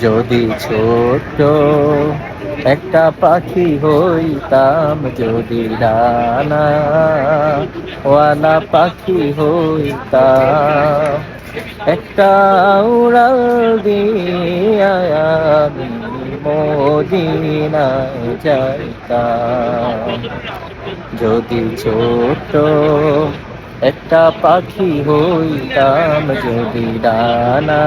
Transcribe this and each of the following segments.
যদি ছোট একটা পাখি হইতাম, যদি ডানা ওয়ালা পাখি হইতাম, একটা উড়াল দিয়া আমি মদিনায় যাইতাম। যদি ছোট একটা পাখি হইতাম, যদি ডানা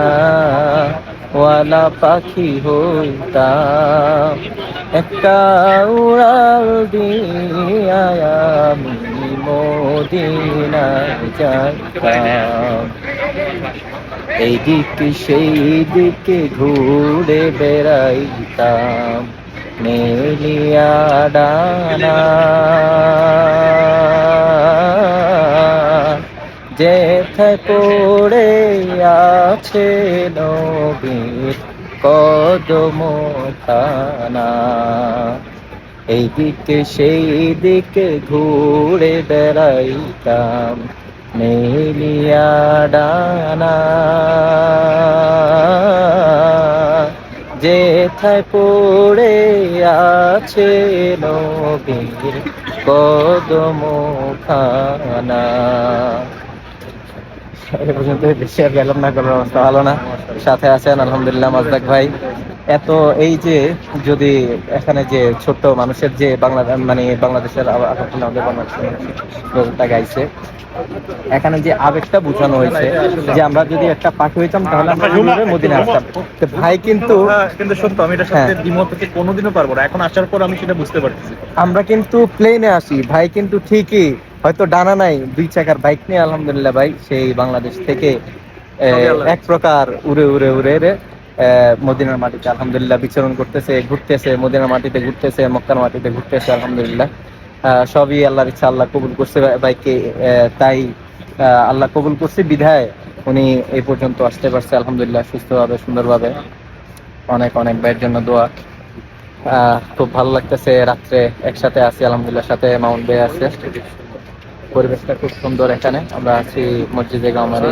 ওয়ালা পাখি হইতাম একটা উড়াল দিয়া আমি সেই দিকে ঘুরে বেড়াইতাম মেলিয়া ডানা যেথায় পড়ে আছে নবীর কদম খানা এই দিকে সেই দিকে ঘুরে বেড়াইতাম মেলিয়া ডানা। যেথায় পড়ে আছে নবীর কদম খানা এ পর্যন্ত বেশি আর গেলাম না করার অবস্থা ভালো না। সাথে আছেন আলহামদুলিল্লাহ মাজদাক ভাই। এত এই যে যদি এখানে যে ছোট্ট মানুষের যে বাংলা মানে বাংলাদেশের আমাদের বাংলাদেশের গজলটা গাইছে এখানে যে আবেগটা বোঝানো হয়েছে যে আমরা যদি একটা পাখি হইতাম তাহলে আমরা মদিনা আসতাম। তো ভাই কিন্তু কিন্তু সত্য আমি সাথে হ্যাঁ। দ্বিমত কোনোদিনও পারব না। এখন আসার পর আমি সেটা বুঝতে পারতেছি। আমরা কিন্তু প্লেনে আসি। ভাই কিন্তু ঠিকই হয়তো ডানা নাই দুই চাকার বাইক নিয়ে আলহামদুলিল্লাহ ভাই সেই বাংলাদেশ থেকে এক প্রকার উড়ে উড়ে উড়ে উড়ে মদিনার মাটিতে আলহামদুলিল্লাহ বিচরণ করতেছে ঘুরতেছে মদিনার মাটিতে ঘুরতেছে মক্কার মাটিতে ঘুরতেছে আলহামদুলিল্লাহ। সবই আল্লাহর ইচ্ছা আল্লাহ কবুল করছে ভাই- ভাইকে তাই আহ, আল্লাহ কবুল করছে বিধায় উনি এই পর্যন্ত আসতে পারছে আলহামদুলিল্লাহ সুস্থভাবে সুন্দরভাবে। অনেক অনেক ভাইয়ের জন্য দোয়া। আহ, খুব ভালো লাগতেছে রাত্রে একসাথে আছি আলহামদুলিল্লাহ সাথে মাউন্ট বে আছে। পরিবেশটা খুব সুন্দর এখানে। আমরা আছি মসজিদে গামারি